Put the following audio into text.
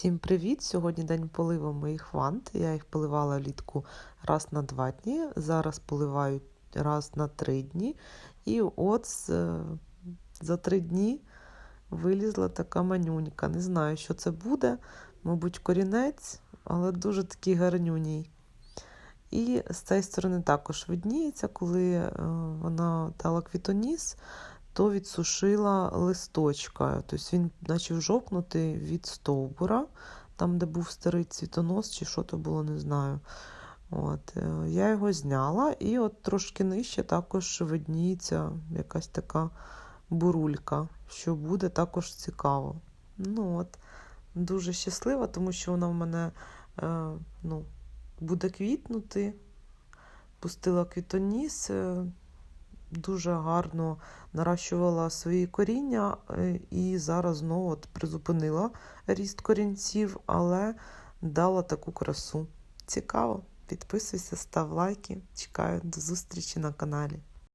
Всім привіт! Сьогодні день поливу моїх вант. Я їх поливала влітку раз на два дні, зараз поливаю раз на три дні. І от за три дні вилізла така манюнька. Не знаю, що це буде. Мабуть, корінець, але дуже такий гарнюній. І з цієї сторони також видніється, коли е, вона дала квітоніс, то відсушила листочка. Тобто він почав жовкнути від стовбура, там, де був старий цвітонос, чи що то було, не знаю. От, е, я його зняла, і от трошки нижче також видніється якась така бурулька, що буде також цікаво. Ну от, Дуже щаслива, тому що вона в мене е, ну, буде квітнути. Пустила квітоніс, е, дуже гарно наращувала свої коріння е, і зараз знову от призупинила ріст корінців, але дала таку красу. Цікаво. Підписуйся, став лайки. Чекаю до зустрічі на каналі.